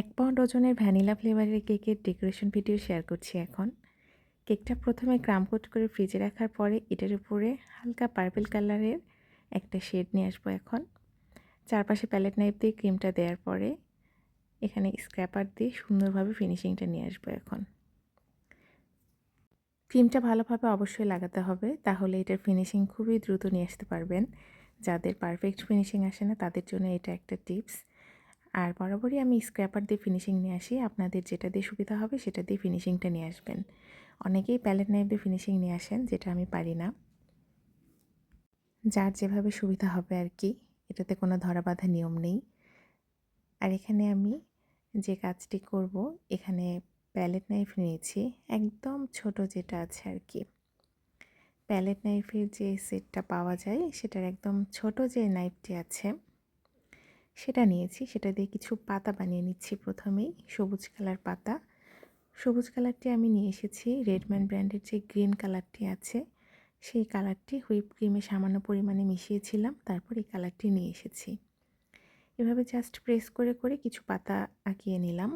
এক পাউন্ড ওজনের ভ্যানিলা ফ্লেভারের কেকের ডেকোরেশন ভিডিও শেয়ার করছি এখন। কেকটা প্রথমে ক্রাম কোট করে ফ্রিজে রাখার পরে এটার উপরে হালকা পার্পেল কালারের একটা শেড নিয়ে আসব এখন। চারপাশে প্যালেট নাইফ দিয়ে ক্রিমটা দেওয়ার পরে এখানে স্ক্র্যাপার দিয়ে সুন্দরভাবে ফিনিশিংটা নিয়ে আসব এখন। ক্রিমটা ভালোভাবে অবশ্যই লাগাতে হবে, তাহলে এটার ফিনিশিং খুবই দ্রুত নিয়ে আসতে পারবেন। যাদের পারফেক্ট ফিনিশিং আসে না, তাদের জন্য এটা একটা টিপস। আর বরাবরই আমি স্ক্র্যাপার দিয়ে ফিনিশিং নিয়ে আসি। আপনাদের যেটা দিয়ে সুবিধা হবে সেটা দিয়ে ফিনিশিংটা নিয়ে আসবেন। অনেকেই প্যালেট নাইফ দিয়ে ফিনিশিং নিয়ে আসেন, যেটা আমি পারি না। যার যেভাবে সুবিধা হবে আর কি, এটাতে কোনো ধরা বাঁধা নিয়ম নেই। আর এখানে আমি যে কাজটি করব, এখানে প্যালেট নাইফ নিয়েছি, একদম ছোট যেটা আছে আর কি। প্যালেট নাইফের যে সেটটা পাওয়া যায়, সেটার একদম ছোট যে নাইফটি আছে সেটা নিয়েছি। সেটা দিয়ে কিছু পাতা বানিয়ে নিচ্ছি প্রথমেই, সবুজ কালার পাতা। সবুজ কালারটি আমি নিয়ে এসেছি। রেডম্যান ব্র্যান্ডের যে গ্রিন কালারটি আছে, সেই কালারটি হুইপ ক্রিমে সামান্য পরিমাণে মিশিয়েছিলাম, তারপর এই কালারটি নিয়ে এসেছি। এভাবে জাস্ট প্রেস করে করে কিছু পাতা আঁকিয়ে নিলাম।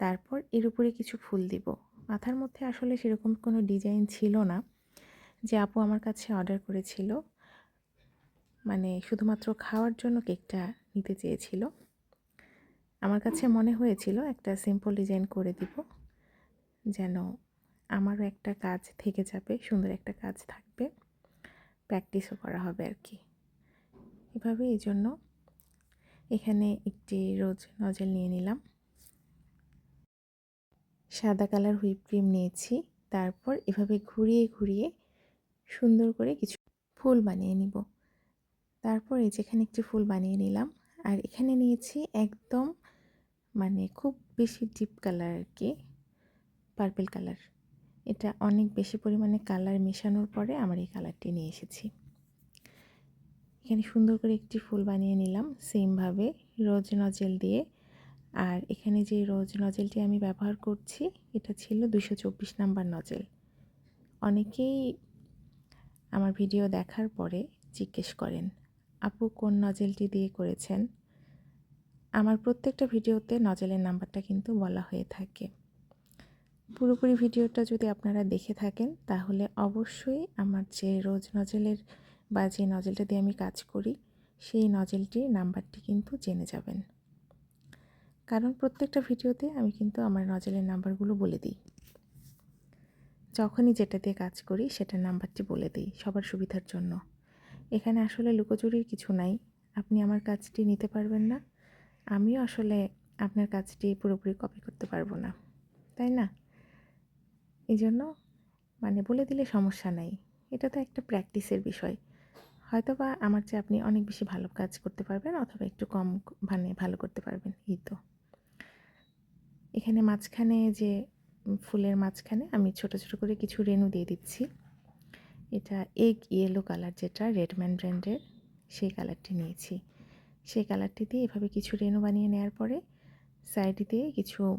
তারপর এর উপরে কিছু ফুল দিব। মাথার মধ্যে আসলে সেরকম কোনো ডিজাইন ছিল না যে আপু আমার কাছে অর্ডার করেছিল। মানে শুধুমাত্র খাওয়ার জন্য কেকটা নিতে চেয়েছিল। আমার কাছে মনে হয়েছিল একটা সিম্পল ডিজাইন করে দিব, যেন আমারও একটা কাজ থেকে যাবে, সুন্দর একটা কাজ থাকবে প্র্যাকটিসও করা হবে আর কি। এভাবে এই জন্য এখানে একটি রোজ নজল নিয়ে নিলাম। সাদা কালার হুইপ ক্রিম নিয়েছি, তারপর এভাবে ঘুরিয়ে ঘুরিয়ে সুন্দর করে কিছু ফুল বানিয়ে নিব। তারপর এই যেখানে একটি ফুল বানিয়ে নিলাম আর এখানে নিয়েছি একদম মানে খুব বেশি ডিপ কালার আর কি পার্পেল কালার এটা অনেক বেশি পরিমাণে কালার মেশানোর পরে আমার এই কালারটি নিয়ে এসেছি। এখানে সুন্দর করে একটি ফুল বানিয়ে নিলাম সেমভাবে রোজ নজেল দিয়ে। আর এখানে যে রোজ নজেলটি আমি ব্যবহার করছি, এটা ছিল দুশো চব্বিশ নাম্বার নজেল অনেকেই আমার ভিডিও দেখার পরে জিজ্ঞেস করেন আপু কোন নজেলটি দিয়ে করেছেন? আমার প্রত্যেকটা ভিডিওতে নজেলের নাম্বারটা কিন্তু বলা হয়ে থাকে। পুরোপুরি ভিডিওটা যদি আপনারা দেখে থাকেন, তাহলে অবশ্যই আমার যে রোজ নজেলের বা যে নজেলটা দিয়ে আমি কাজ করি, সেই নজেলটির নাম্বারটি কিন্তু জেনে যাবেন। কারণ প্রত্যেকটা ভিডিওতে আমি কিন্তু আমার নজেলের নাম্বারগুলো বলে দিই। যখনই যেটা দিয়ে কাজ করি, সেটার নাম্বারটি বলে দিই সবার সুবিধার জন্য। এখানে আসলে লুকোচুরির কিছু নাই। আপনি আমার কাজটি নিতে পারবেন না। আমিও আসলে আপনার কাজটি পুরোপুরি কপি করতে পারব না। তাই না? এই জন্য মানে বলে দিলে সমস্যা নাই। এটা তো একটা প্র্যাকটিসের বিষয়। হয়তো বা আমার চেয়ে আপনি অনেক বেশি ভালো কাজ করতে পারবেন, অথবা একটু কম মানে ভালো করতে পারবেন, এই তো। এখানে মাঝখানে যে ফুলের মাঝখানে আমি ছোট ছোট করে কিছু রেনু দিয়ে দিচ্ছি। এটা এগ ইয়েলো কালার যেটা রেডম্যান ব্র্যান্ডের সেই কালারটি নিয়েছি। সেই কালারটি দিয়ে এভাবে কিছু রেনু বানিয়ে নেওয়ার পরে সাইড দিয়ে কিছু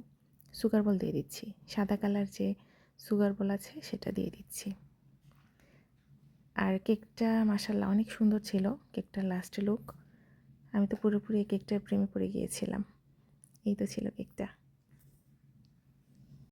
সুগার বল দিয়ে দিচ্ছি। সাদা কালার যে সুগার বল আছে সেটা দিয়ে দিচ্ছি। আর কেকটা মাসাল্লাহ অনেক সুন্দর ছিল কেকটার লাস্ট লুক আমি তো পুরোপুরি কেকটার প্রেমে পড়ে গিয়েছিলাম। এই তো ছিল কেকটা